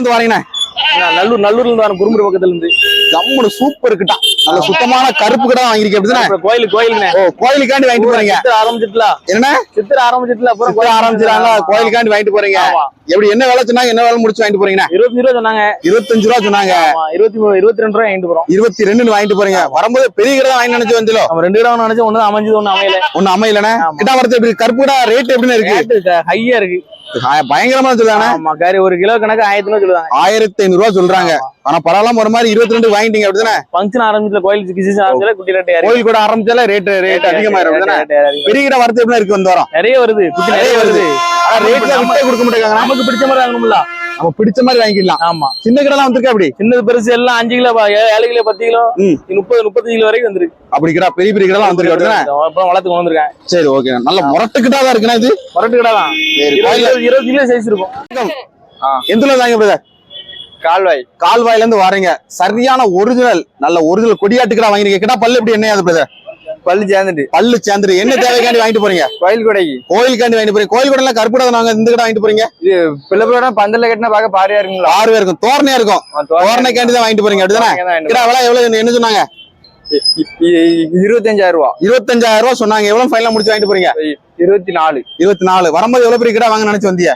வந்து வரீங்கண்ணே நல்லூர் நல்லூர்ல இருந்து வரேன் குறும்புரி பக்கத்துல இருந்து. ஜம்முனு சூப்பர் கிட்டா நல்ல சுத்தமான கருப்பு கிட்ட வாங்கிருக்கேன் அப்படிதானே கோயிலுக்குண்ணே ஓ கோயிலுக்காண்டி வாங்கிட்டு போறீங்க. சித்திர ஆரம்பிச்சிட்டுல. என்ன சித்திர ஆரம்பிச்சிட்டுல அப்புறம் சித்திரை ஆரம்பிச்சிடாங்க கோயிலுக்காண்டி வாங்கிட்டு போறீங்க. எப்படி என்ன வேலை சொன்னாங்க என்ன வேலை முடிச்சு வாங்கிட்டு போறீங்கண்ணே? இருபத்தஞ்சு ரூபா சொன்னாங்க. இருபத்தஞ்சு ரூபா சொன்னாங்க. இருபத்தி இருபத்தி ரெண்டு ரூபா வாங்கிட்டு போறோம். இருபத்தி ரெண்டுன்னு வாங்கிட்டு போறீங்க. வரும்போது பெரிய கடை வாங்கி நினைச்சு வந்தோ நம்ம ரெண்டு கிராம் நினைச்சு ஒண்ணு அமைஞ்சது ஒண்ணு அமையல. ஒண்ணு அமையலண்ணே. ஆமா. கிட்டா வரது எப்படி கருப்பு கிடா ரேட் எப்படின்னு இருக்கு? ஹையா இருக்கு. பயங்கரமா சொல்லுவாங்க கறி ஒரு கிலோ கணக்கு ஆயிரத்தி ரூபா சொல்லுவாங்க. ஆயிரத்தி ஐநூறு ரூபா சொல்றாங்க ஆனா பரவாயில்லாம ஒரு மாதிரி இருபத்தி ரெண்டு வாங்கிட்டீங்க அப்படிதானே? ஃபங்க்ஷன் ஆரம்பிச்சல கோயில் ஆரம்பிச்சல குட்டி ஏறி. கோயில் கூட ஆரம்பிச்சால ரேட் ரேட் ரேட்டு ஏறி. பெரிய கடை வரது எப்படி இருக்கு வந்து வரோம்? நிறைய வருது குட்டி நிறைய வருது. ஆனா ரேட்ல கொடுக்க மாட்டேங்காங்க நமக்கு பிடிச்ச மாதிரி வாங்கணும்ல. நம்ம பிடிச்ச மாதிரி வாங்கிக்கலாம் ஆமா. சின்ன கடை எல்லாம் வந்திருக்கா அப்படி சின்னது பெருசு எல்லாம் அஞ்சு கிலோ ஏழு கிலோ பத்து கிலோ. முப்பது முப்பத்தஞ்சு கிலோ வரைக்கும் வந்துருக்கு. அப்படி கடை பெரிய பெரிய கடை எல்லாம் வந்திருக்கு. அப்புறம் வளர்த்து கொண்டு வந்திருக்கேன். சரி ஓகே நல்ல முரட்டு கிட்டா தான் இருக்குண்ணா இது? முரட்டு கடை தான் சரி இருபது கிலோ- சைஸ் இருக்கும். எந்த வாங்க பிரதர் கால்வாய். கால்வாயில இருந்து வாரீங்க. சரியான ஒரிஜினல் நல்ல ஒரிஜினல் கொடியாட்டுக்கடா வாங்கிருக்கீங்க கிட்டா பல்லு எப்படி என்ன பிரதர்? பல்லு சேர்ந்துட்டு. பல்லு சேர்ந்துரு என்ன தேவைக்காண்டி வாங்கிட்டு போறீங்க? கோயில் கொடைக்கு. கோயிலுக்காண்டி வாங்கிட்டு போறீங்க. கோயில் கூட எல்லாம் கருப்பு நாங்க இந்த கடை வாங்கிட்டு போறீங்க. பிள்ளைப்பட பந்தல்ல கட்டினா பார்க்க பாரியா இருக்குங்களா? ஆறு பேர் இருக்கும். தோரணையா இருக்கும். தோரணைக்காண்டி தான் வாங்கிட்டு போறீங்க. அப்படிதானே? கிடா விலை எவ்வளவு? என்ன சொன்னாங்க? இருபத்தஞ்சாயிரம் ரூபா இருபத்தஞ்சாயிரம் ரூபாய் சொன்னாங்க. எவ்வளவு ஃபைனல் முடிச்சு வாங்கிட்டு போறீங்க? இருபத்தி நாலு இருபத்தி நாலு வரும்போது எவ்வளவு பெரிய கடை வாங்க நினைச்சு வந்தீங்க?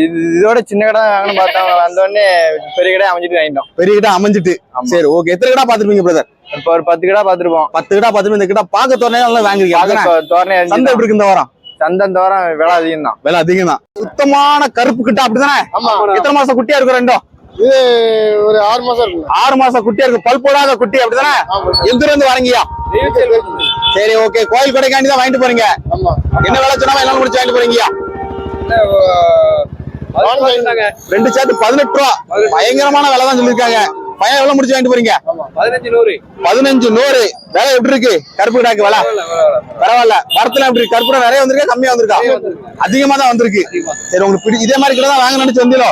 இது இதோட சின்ன கடை வாங்கணும் பார்த்தாங்க வந்த உடனே பெரிய கடை அமைஞ்சிட்டு வாங்கிட்டோம். பெரிய கடை அமைஞ்சிட்டு. சரி ஓகே எத்தனை கடை பாத்துருப்பீங்க பிரதர் இப்போ ஒரு பத்து கடை பார்த்துருப்போம் பத்து கடை பாத்துட்டு இந்த கடை பார்க்க தோரணையா நல்லா வாங்கிருக்கீங்க. அப்படிதானே? தோரணை சந்தை எப்படி இருக்கு இந்த வாரம் சந்தன் தோரம் விலை அதிகம் தான் விலை அதிகம் தான் சுத்தமான கருப்பு கிட்ட அப்படிதானே? எத்தனை மாசம் குட்டியா இருக்கும் ரெண்டும் இது ஒரு ஆறு மாசம் இருக்கும் ஆறு மாசம் குட்டியா இருக்கு. பல் போடாத குட்டி அப்படிதானே? எந்த இருந்து வரீங்கயா சரி ஓகே. கோயில் கடைக்காண்டி தான் வாங்கிட்டு போறீங்க. என்ன விலை சொன்னா எல்லாம் முடிச்சு வாங்கிட்டு போறீங்கயா ரெண்டு சேர்த்து பதினெட்டு ரூபா. பயங்கரமான விலை தான் சொல்லிருக்காங்க பையன் எவ்வளவு முடிச்சு வாங்கிட்டு போறீங்க? பதினஞ்சு நூறு. விலை எப்படி இருக்கு? கருப்பு கிடாக்கு விலை? பரவாயில்ல மரத்துல எப்படி? இருக்கு கருப்பு நிறைய வந்திருக்கா? கம்மியா வந்திருக்கா? அதிகமா தான் வந்திருக்கு. சரி உங்களுக்கு பிடி இதே மாதிரி கிட்ட தான் வாங்க நினைச்சு வந்தீங்களோ?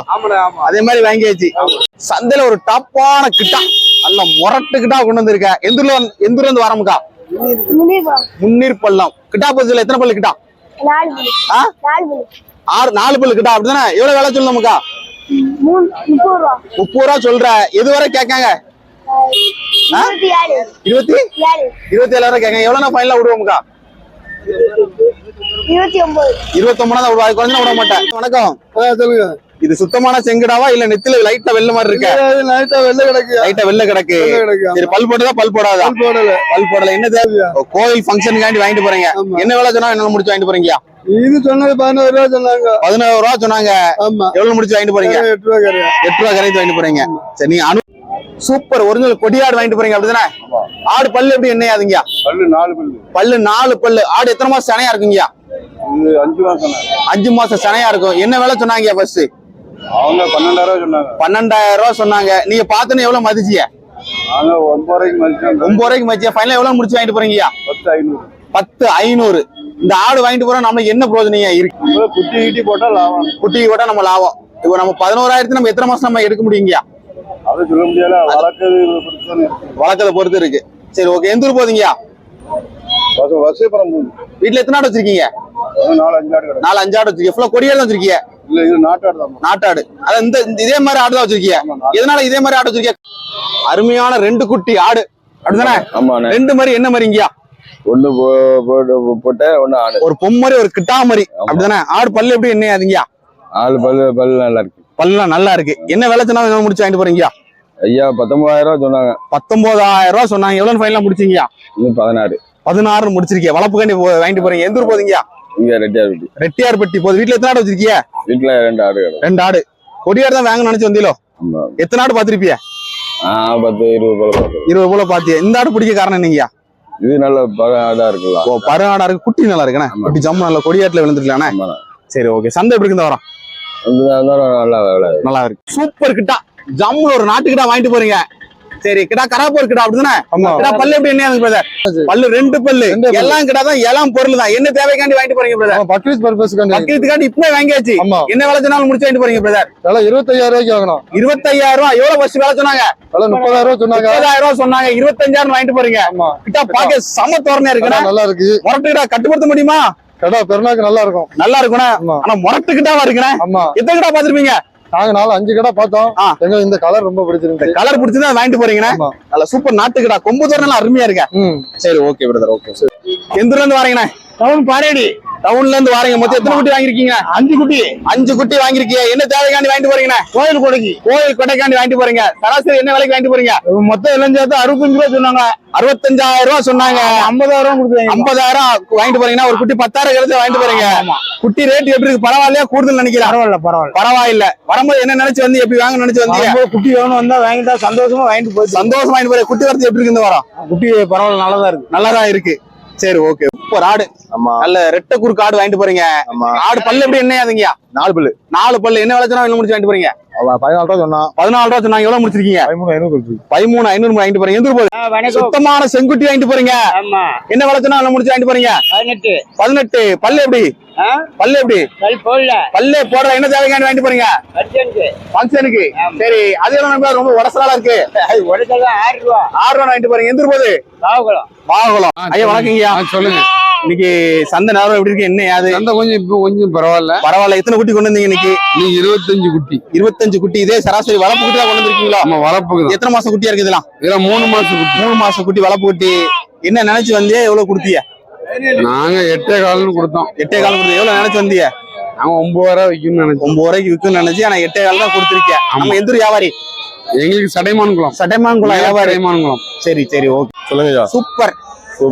அதே மாதிரி வாங்கியாச்சு. சந்தையில ஒரு டாப்பான கிட்டா நல்ல முரட்டு கிட்டா கொண்டு வந்திருக்க எந்த ஊர்ல வந்து- எந்த ஊர்ல இருந்து வரமுக்கா முன்னீர் பள்ளம் கிட்டா பகுதியில எத்தனை பல்லு கிட்டா? நாலு புள்ளி ஆ? நாலு புள்ளி ஆறு நாலு பல்லு கிட்டா அப்படிதானே? எவ்வளவு விலை சொல்லணுமுக்கா மூணு முப்பது ரூபா. சொல்ற. எது வரை கேட்காங்க? இருபத்தி ஏழு இருபத்தி? ஏழு. இருபத்தி ஏழு வரை கேட்காங்க. எவ்வளவு ஃபைனலா விடுவோமுக்கா? இருபத்தி ஒன்பது. இருபத்தி ஒன்பதா விடுவா. அது குறைஞ்சா விட மாட்டேன். வணக்கம். சொல்லுங்க. இது சுத்தமான செங்கடாவா இல்ல நெத்தில லைட்டா வெள்ள மாதிரி இருக்க? நைட்டா வெள்ளை கிடக்கு. லைட்டா வெள்ள கிடக்கு. சரி பல் போட்டதா? பல் போடாதா? ஆள் போடல. பல் போடல. என்ன தேவை? ஓ, கோயில் ஃபங்க்ஷனுக்காண்டி வாங்கிட்டு போறீங்க. என்ன வேலை சொன்னா என்ன முடிச்சு வாங்கிட்டு போறீங்க? இது சொன்னது பதினோரு ரூபா சொன்னாங்க. பதினோரு ரூபா சொன்னாங்க. எவ்வளவு முடிச்சு வாங்கிட்டு போறீங்க? எட்டு ரூபா கிடையாது எட்டு ரூபா கரைத்து வாங்கிட்டு போறீங்க. சரி நீங்க அனு சூப்பர் ஒரிஜினல் கொடியாடு வாங்கிட்டு போறீங்க அப்படிதானே? ஆடு பல்லு எப்படி என்னையாதுங்க பல்லு நாலு பல்லு. பல்லு நாலு பல்லு. ஆடு எத்தனை மாசம் சனையா இருக்குங்க? அஞ்சு மாசம். அஞ்சு மாசம் சனையா இருக்கும். என்ன வேலை சொன்னாங்க ஃபர்ஸ்ட் அவங்க பன்னெண்டாயிரம் சொன்னாங்க. பன்னெண்டாயிரம் ரூபா சொன்னாங்க. நீங்க பாத்துன்னு எவ்வளவு மதிச்சிய நாங்க ஒன்பது ரூபாய்க்கு மதிச்சாங்க ஒன்பது ரூபாய்க்கு மதிச்சிய ஃபைனல் எவ்வளவு முடிச்சு வாங்கிட்டு போறீங்கயா பத்து ஐநூறு. பத்து ஐநூறு. இந்த ஆடு வாங்கிட்டு போறோம் நம்மளுக்கு என்ன பிரயோஜனம் இருக்கு? நம்ம குட்டி கிட்டி போட்டா லாபம். குட்டி கூட நம்ம லாபம். இப்போ நம்ம பதினோராயிரத்து நம்ம எத்தனை மாசம் நம்ம எடுக்க முடியுங்கயா அதை சொல்ல முடியல வளர்க்கறது. வளர்க்கறத பொறுத்து இருக்கு. சரி ஓகே எந்த ஊர் போதீங்கயா வீட்டுல எத்தனை ஆடு வச்சிருக்கீங்க? நாலு அஞ்சு ஆடு நாலு அஞ்சு ஆடு வச்சிருக்கீங்க. ஃபுல்லா கொடியாடு வச்சிருக்கீங்க? இல்ல இது நாட்டாடு தான் நாட்டாடு. அதான் இந்த இந்த- இதே மாதிரி ஆடு தான் வச்சிருக்கீங்க எதனால இதே மாதிரி ஆடு வச்சிருக்கீங்க அருமையான ரெண்டு குட்டி ஆடு. அப்படிதானே? ரெண்டு மாதிரி என்ன மாதிரிங்கயா ஒண்ணு போ- போட்டு ஒண்ணு ஆடு. ஒரு பொம்மரி ஒரு கிட்டா மாதிரி அப்படிதானே? ஆடு பல்லு எப்படி என்ன அதுங்கயா ஆளு பல்லு பல்லு நல்லா இருக்கு. பல்லாம் நல்லா இருக்கு. என்ன விலை என்ன முடிச்சு வாங்கிட்டு போறீங்கயா ஐயா பத்தொன்பதாயிரம் ரூபா சொன்னாங்க. பத்தொன்பதாயிரம் ரூபாய் சொன்னாங்க. எவ்வளவு ஃபைனலா முடிச்சீங்கயா இன்னும் பதினாறு. பதினாறு முடிச்சிருக்கீங்க வளர்ப்புக்காண்டி போ- வாங்கிட்டு போறீங்க. எந்த ஊர் போதீங்கயா இங்க ரெட்டியார் வீட்டு ரெட்டியார்பட்டி போகுது வீட்டுல எத்தனை ஆடு வச்சிருக்கீங்க வீட்டுல ரெண்டு ஆடு ரெண்டு ஆடு. கொடியாடு தான் நினைச்சு வந்தீங்களோ எத்தனை ஆடு பாத்திருப்பிய பத்து இருபது போல இருபது போல பாத்தியா இந்த ஆடு பிடிக்க காரணம் என்னங்கயா இது நல்ல பல ஆடா இருக்குல்ல. ஓ பரு ஆடா இருக்கு. குட்டி நல்லா இருக்குண்ணே. குட்டி ஜம்மு நல்லா கொடியாட்டுல விழுந்துருக்கலாண்ணே. சரி ஓகே. சந்தை எப்படி இருக்கு இந்த வாரம்? நல்லா நல்லா இருக்கு. சூப்பர் கிட்டா. ஜம்முல ஒரு நாட்டு கிட்டா வாங்கிட்டு போறீங்க. சரி கிட்டா கராப்பூர் கிட்டா அப்படிதானே? பல்லு எப்படி என்ன பிரதர் பல்லு ரெண்டு பல்லு. எல்லாம் கிட்டா தான் எல்லாம் பொருள் தான். என்ன தேவைக்காண்டி வாங்கிட்டு போறீங்க பிரதர் பக்ரீத் பர்பஸ்க்கு பக்கத்துக்காண்டி இப்பவே வாங்கியாச்சு. என்ன வேலை சொன்னாலும் முடிச்சு வாங்கிட்டு போறீங்க பிரதர் விலை இருபத்தையாயிரம் ரூபாய்க்கு வாங்கணும் இருபத்தையாயிரம் ரூபாய் எவ்வளவு ஃபர்ஸ்ட் வேலை சொன்னாங்க? விலை முப்பதாயிரம் ரூபாய் சொன்னாங்க. முப்பதாயிரம் ரூபாய் சொன்னாங்க. இருபத்தஞ்சாயிரம் வாங்கிட்டு போறீங்க. கிட்டா பாக்க சம தோரணையா கடை இருக்குண்ணே நல்லா இருக்கு. முரட்டுக்கிட்டா கட்டுப்படுத்த முடியுமா? கடை பெருநாக்கு நல்லா இருக்கும். நல்லா இருக்குண்ணே. ஆமா. ஆனா முரட்டுக்கிட்டாவா இருக்குண்ணே? எத்தனை கிட்டா பாத்திருப்பீங்க நாங்க நாலு அஞ்சு கடை பார்த்தோம். எங்க இந்த கலர் ரொம்ப பிடிச்சிருந்துச்சு. கலர் பிடிச்சதா வாங்கிட்டு போறீங்கண்ணே. ஆமா. நல்ல சூப்பர் நாட்டுக்கடா. கொம்பு தோரணம் அருமையா இருக்க. சரி ஓகே பிரதர் ஓகே எந்த இருந்து வரீங்கண்ணே? டவுன் பாரேடி. டவுன்ல இருந்து வரீங்க. மொத்தம் எத்தனை குட்டி வாங்கிருக்கீங்க அஞ்சு குட்டி. அஞ்சு குட்டி வாங்கிருக்கீங்க என்ன தேவைக்காண்டி வாங்கிட்டு போறீங்கண்ணே கோயில் கொடைக்கு. கோயில் கொடைக்காண்டி வாங்கிட்டு போறீங்க. சராசரி என்ன விலைக்கு வாங்கிட்டு போறீங்க? மொத்தம் எல்லாம் சேர்த்து அறுபத்தஞ்சு ரூபா சொன்னாங்க. அறுபத்தஞ்சாயிரம் ரூபா சொன்னாங்க. ஐம்பதாயிரம் கொடுத்தாங்க ஐம்பதாயிரம் வாங்கிட்டு போறீங்கன்னா ஒரு குட்டி பத்தாயிரம் கழிச்சு வாங்கிட்டு போறீங்க. குட்டி ரேட் எப்படி இருக்கு? பரவாயில்லையா? கூடுதல் நினைக்கிறேன் பரவாயில்ல பரவாயில்ல. பரவாயில்ல. வரும்போது என்ன நினைச்சு வந்து எப்படி வாங்க நினைச்சு வந்தீங்க குட்டி வேணும் வந்தா வாங்கிட்டா சந்தோஷமா வாங்கிட்டு போச்சு சந்தோஷமா வாங்கிட்டு போறீங்க. குட்டி வரது எப்படி இருக்கு இந்த வாரம்? குட்டி பரவாயில்ல நல்லதா இருக்கு. நல்லாதான் இருக்கு. சரி ஓகே இப்போ ஆடு ஆமா. நல்ல ரெட்டை குறுக்கு ஆடு வாங்கிட்டு போறீங்க. ஆமா. ஆடு பல்லு எப்படி என்ன ஆகுதுங்கயா நாலு பல்லு. நாலு பல்லு. என்ன விளைச்சனா என்ன முடிச்சு வாங்கிட்டு போறீங்க? அவன் பதினாலு ரூபா சொன்னான் பதினாலு ரூபா சொன்னாங்க எவ்வளவு முடிச்சிருக்கீங்க? பதிமூணு ஐநூறு பதிமூணு ஐநூறு வாங்கிட்டு போறீங்க. எந்த போகுது? சுத்தமான செங்குட்டி வாங்கிட்டு போறீங்க. ஆமா. என்ன விளைச்சனா என்ன முடிச்சு வாங்கிட்டு போறீங்க? பதினெட்டு. பதினெட்டு. பல்லு எப்படி? பல்லு எப்படி? போடல. பல்லு போடுற என்ன தேவைக்காண்டி வாங்கிட்டு போறீங்க? ஃபங்க்ஷனுக்கு சரி அது ரொம்ப உடசலால இருக்கு. ஆறு ரூபா ஆறு ரூபா வாங்கிட்டு போறீங்க எந்த போகுது? பாவகுளம். வாகலம் ஐயா வணக்கங்கய்யா. சொல்லுங்க. இன்னைக்கு சந்தை நேரம் எப்படி இருக்கு? என்ன யாது சந்தை கொஞ்சம் இப்போ கொஞ்சம் பரவாயில்ல. பரவாயில்ல. எத்தனை குட்டி கொண்டு வந்தீங்க இன்னைக்கு? நீங்க இருபத்தஞ்சு குட்டி. இருபத்தஞ்சு குட்டி. இதே சராசரி வளர்ப்பு குட்டி கொண்டு வந்திருக்கீங்களா? நம்ம வளர்ப்புக்கு தான். எத்தனை மாசம் குட்டியா இருக்கு இதெல்லாம்? இதெல்லாம் மூணு மாசம் குட்டி. மூணு மாசம் குட்டி வளர்ப்பு குட்டி. என்ன நினைச்சு வந்தியே? எவ்வளவு கொடுத்தீங்க? நாங்க எட்டே கால்னு கொடுத்தோம். எட்டே காலம் கொடுத்து எவ்வளவு நினைச்சு வந்தீங்க நாங்க ஒன்பது ரூபா வைக்கணும்னு நினைச்சோம். ஒன்பது ரூபாய்க்கு விற்கும்னு நினைச்சு ஆனா எட்டே காலம் தான் கொடுத்துருக்கீங்க நம்ம எந்த வியாபாரி? எங்களுக்கு சடைமான் குளம் சட்டைமான்குளம் வியாபாரி. சடைமான் குளம் சரி சரி ஓகே. சொல்லுங்கய்யா சூப்பர்.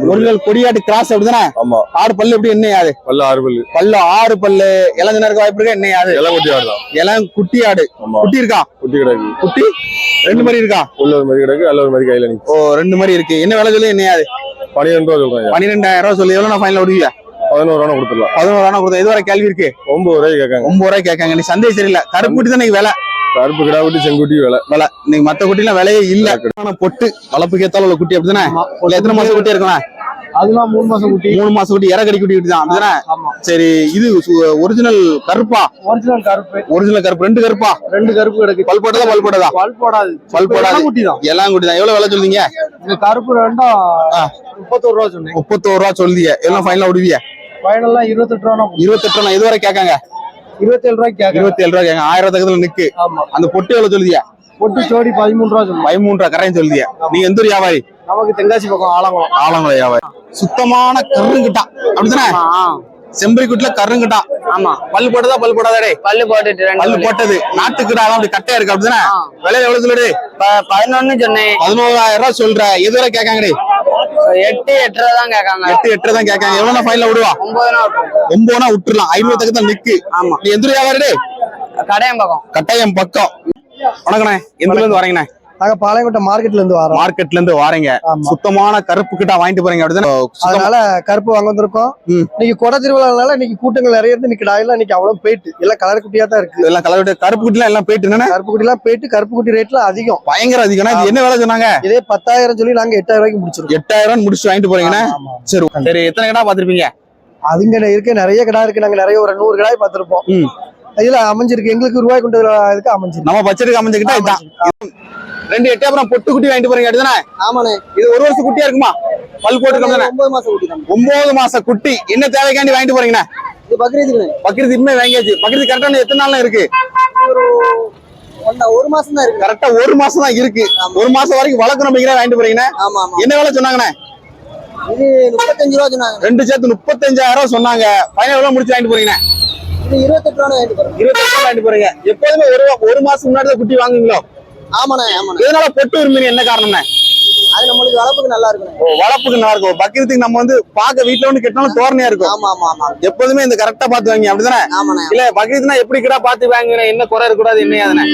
ஒரிஜினல் கொடியாட்டு கிராஸ் அப்படிதானே? ஆமா. ஆறு பல்லு எப்படி என்ன யாது பல்லு ஆறு பல்லு. பல்லு ஆறு பல்லு. இளஞ்சனா இருக்க வாய்ப்பு இருக்கா? என்ன யாது எல்லாம் குட்டி ஆடுதான் இளம் குட்டி ஆடு குட்டி இருக்கா? குட்டி கிடக்கு குட்டி? ரெண்டு மாதிரி இருக்கா? உள்ள ஒரு மாதிரி கிடக்கு அல்ல ஒரு மாதிரி கையில ஓ ரெண்டு மாதிரி இருக்கு. என்ன விலை சொல்லி? என்ன யாது பன்னிரெண்டு ரூபா சொல்றேன் பன்னிரெண்டாயிரம் ரூபாய் சொல்லி எவ்வளவு நான் ஃபைனல் விடுவீங்க பதினோரு ரூபா கொடுத்துடலாம். பதினோரு ரூபா கொடுத்தா இதுவரை கேள்வி இருக்கு? ஒன்பது ரூபாய்க்கு கேட்காங்க. ஒன்பது ரூபாய் கேட்காங்க. நீ சந்தேகம் சரியில்லை. கருப்பு குட்டி தான் விலை. கருப்பு கிடா குட்டி செங்குட்டி விலை. விலை. இன்னைக்கு மத்த குட்டிலாம் விலையே இல்ல. பொட்டு வளர்ப்புக்கு ஏத்தால உள்ள குட்டி அப்படிதானே எத்தனை மாசம் குட்டி இருக்கலாம் அதெல்லாம் மூணு மாசம் குட்டி. மூணு மாசம் குட்டி இறக்கடி குட்டி தான் அப்படிதானே? சரி இது ஒரிஜினல் கருப்பா? ஒரிஜினல் கருப்பு. ஒரிஜினல் கருப்பு. ரெண்டு கருப்பா? ரெண்டு கருப்பு கிடக்கு. பல் போட்டதா பல் போட்டதா பல் போடாது பல் போடாது குட்டி தான். எல்லாம் குட்டி தான். எவ்வளவு விலை சொல்றீங்க இந்த கருப்பு ரெண்டும் ஆ. முப்பத்தோரு ரூபா சொன்னேன். முப்பத்தோரு ரூபா சொல்லுதிய எல்லாம் ஃபைனலா விடுவிய? ஃபைனல்லாம் இருபத்தெட்டு ரூபா இருபத்தெட்டு ரூபா இதுவரை கேட்காங்க? இருபத்தேழு ரூபாய்க்கு கேட்கறேன் இருபத்தி ஏழு ரூபா கேட்காங்க. ஆயிரம் தக்கத்துல நிக்கு. ஆமா. அந்த பொட்டு எவ்வளவு சொல்லுதிய பொட்டு ஜோடி பதிமூணு ரூபா பதிமூன்று ரூபா கரையும் சொல்லுதிய நீங்க எந்த ஒரு வியாபாரி? நமக்கு தென்காசி பக்கம் ஆலங்குளம். ஆலங்குளம் வியாபாரி. சுத்தமான கருங்கிட்டா. அப்படிதானே செம்பரி குட்டில கருங்கிட்டா. ஆமா. பல் போட்டதா பல் போடாதா பல்லு போட்டுட்டு பல்லு போட்டது. நாட்டுக்கிடா அப்படி கட்டையா இருக்கு அப்படிதானே விலை எவ்வளவு சொல்லுடு? பதினொன்னு சொன்னேன். பதினோராயிரம் ரூபாய் சொல்ற எதுவரை கேட்காங்க டேய்? எட்டு எட்டு ரூபா தான் கேட்காங்க. எட்டு எட்டு தான் கேட்காங்க. எவ்வளவு ஃபைனல விடுவா? ஒன்பதுனா விட்டுறலாம். ஐநூறு தக்கத்துல நிக்கு. ஆமா. நீ எந்த வியாபாரி டேய்? கடையம் பக்கம் கட்டாயம் பக்கம். வணக்கண்ணே. எந்த இருந்து வரீங்கண்ணே? நாங்க பாளையங்கோட்டை மார்க்கெட்ல இருந்து வரோம். மார்க்கெட்ல இருந்து வாரீங்க. சுத்தமான கருப்பு கிட்ட வாங்கிட்டு போறீங்க அப்படிதானே? அதனால கருப்பு வாங்க வந்திருக்கோம். இன்னைக்கு கொடை திருவிழானால இன்னைக்கு கூட்டங்கள் நிறைய இருந்து இன்னைக்கு டாயெல்லாம் இன்னைக்கு அவ்வளவு போயிட்டு. எல்லாம் கலர் குட்டியா தான் இருக்கு. இதெல்லாம் கலர் கருப்பு குட்டிலாம் எல்லாம் போயிட்டு என்னண்ணே? கருப்பு குட்டி எல்லாம் போயிட்டு கருப்பு குட்டி ரேட்ல அதிகம். பயங்கர அதிகம்னா இது என்ன வேலை சொன்னாங்க? இதே பத்தாயிரம் சொல்லி நாங்க எட்டாயிரம் ரூபாய்க்கு முடிச்சிருக்கோம். எட்டாயிரம் முடிச்சு வாங்கிட்டு போறீங்கண்ணே? ஆமா. சரி சரி. எத்தனை கடை பாத்திருப்பீங்க அதுங்க இருக்க நிறைய கடை இருக்கு. நாங்க நிறைய ஒரு நூறு கடாய் பார்த்திருப்போம். இதுல அமைஞ்சிருக்கு. எங்களுக்கு ரூபாய் கொண்டு இதுக்கு அமைஞ்சிருக்கு. நம்ம பட்ஜெட்டுக்கு அமைஞ்சுக்கிட்டா இதுதான் ரெண்டு எட்டு அப்புறம் பொட்டு குட்டி வாங்கிட்டு போறீங்க அப்படிதானே? ஆமாண்ணே. இது ஒரு வருஷம் குட்டியா இருக்குமா? பல் போட்டு ஒன்பது மாசம் குட்டி ஒன்பது மாச குட்டி. என்ன தேவைக்காண்டி வாங்கிட்டு போறீங்கண்ணே? இது பக்ரீதுக்கு பக்ரீத் இப்பமே வாங்கியாச்சு. பக்ரீத் கரெக்டான எத்தனை நாள்ல இருக்கு? ஒரு மாசம் தான் இருக்கு. கரெக்டா ஒரு மாசம் தான் இருக்கு. ஒரு மாசம் வரைக்கும் வளர்க்கணும் அப்படிங்கிற வாங்கிட்டு போறீங்கண்ணே? ஆமா ஆமா. என்ன வேலை சொன்னாங்கண்ணே? இது முப்பத்தஞ்சு ரூபா சொன்னாங்க. ரெண்டு சேர்த்து முப்பத்தஞ்சாயிரம் ரூபாய் சொன்னாங்க. பையன் எவ்வளவு முடிச்சு வாங்கிட்டு போறீங்கண்ணே. இருபத்தெட்டு ரூபா வாங்கிட்டு போறோம். இருபத்தி ரூபாய் வாங்கிட்டு போறீங்க. எப்போதுமே ஒரு ஒரு மாசம் முன்னாடி குட்டி வாங்குவீங்களோ? ஆமாண்ணே ஆமாண்ணே. இதனால பொட்டு விரும்பினு என்ன காரணம்ண்ணே? அது நம்மளுக்கு வளர்ப்புக்கு நல்லா இருக்கும் ஓ, வளர்ப்புக்கு நல்லா இருக்கும். பக்ரீத்துக்கு நம்ம வந்து பார்க்க வீட்டுல ஒண்ணு கெட்டாலும் தோரணையா இருக்கும். ஆமா ஆமா ஆமா. எப்போதுமே இந்த கரெக்டா பாத்து வாங்க அப்படிதானே? ஆமாண்ணே இல்ல பக்ரீத்னா எப்படி கிடா பாத்து வாங்குறேன் என்ன குறை இருக்கக்கூடாது என்ன அதுனே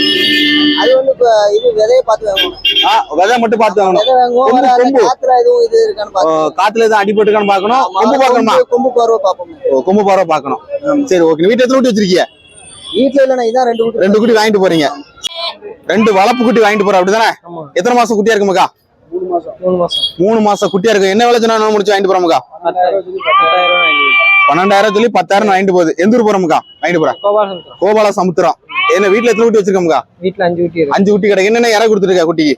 அது வந்து இது விதையை பார்த்து வாங்கணும். ஆ விதை மட்டும் பாத்து வாங்கணும். காத்துல எதுவும் இது இருக்கான்னு காத்துல எதுவும் அடிபட்டுக்கான்னு பாக்கணும் கொம்பு பாக்கணுமா கொம்பு- பருவ பார்ப்போம். ஓ, கொம்பு பரவ பாக்கணும் சரி ஓகே. வீட்டு எத்தனை குட்டி வச்சிருக்கீங்க வீட்டுல இல்லைண்ணா இதான் ரெண்டு வீட்டு ரெண்டு குட்டி வாங்கிட்டு போறீங்க. ரெண்டு வளர்ப்பு குட்டி வாங்கிட்டு போற அப்படிதானே? எத்தனை மாசம் குட்டியா இருக்குமாக்கா? மூணு மாசம். மூணு மாசம். மூணு மாசம். குட்டியா இருக்கு. என்ன விலை சொன்னா முடிச்சு வாங்கிட்டு போறோமுக்கா பன்னெண்டாயிரம் சொல்லி பத்தாயிரம் வாங்கிட்டு போகுது. எந்த ஊர் போறோமுக்கா வாங்கிட்டு போறேன். கோபால சமுத்திரம் என்ன வீட்டுல எத்தனை குட்டி வச்சிருக்கோமுக்கா வீட்டுல அஞ்சு இருக்கு. அஞ்சு குட்டி கிடைக்கு. என்னென்ன இற கொடுத்துருக்கா குட்டிக்கு?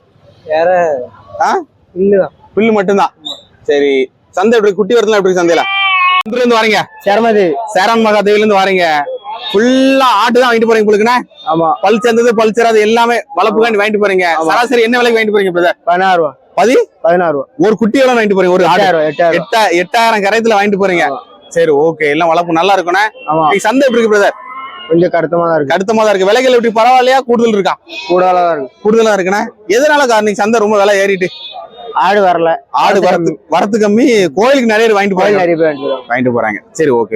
புல்லு மட்டும்தான். சரி. சந்தை எப்படி? குட்டி வரதுலாம் எப்படி சந்தையில? இருந்து வரீங்க? சரமதி. சேரன் மகாதேவில இருந்து வரீங்க. ஃபுல்லா ஆடு தான் வாங்கிட்டு போறீங்க உங்களுக்குண்ணே ஆமா. பல் சேர்ந்தது பல் சேராது எல்லாமே வளர்ப்புக்காண்டி வாங்கிட்டு போறீங்க. சராசரி என்ன விலைக்கு வாங்கிட்டு போறீங்க பிரதர்? பதினாறு ரூபா. பதி? பதினாறு ரூபா. ஒரு குட்டி எவ்வளவு வாங்கிட்டு போறீங்க ஒரு ஆடு. எட்டாயிரம் எட்டா கரையத்துல வாங்கிட்டு போறீங்க. சரி ஓகே. எல்லாம் வளர்ப்பு நல்லா இருக்குண்ணே. இன்னைக்கு சந்தை எப்படி இருக்கு பிரதர் கொஞ்சம் கருத்தமா தான் இருக்கு. கடுத்தமா தான் இருக்கு. விலைகள் எப்படி? பரவாயில்லையா? கூடுதல் இருக்கா? கூடுதலா தான் இருக்கு. கூடுதலா இருக்குண்ணே. எதனால காரணம் சந்தை ரொம்ப விலை ஏறிட்டு? ஆடு வரல. ஆடு வரத்து வரத்து கம்மி. கோயிலுக்கு நிறைய வாங்கிட்டு போறாங்க. நிறைய வாங்கிட்டு போறாங்க. சரி ஓகே.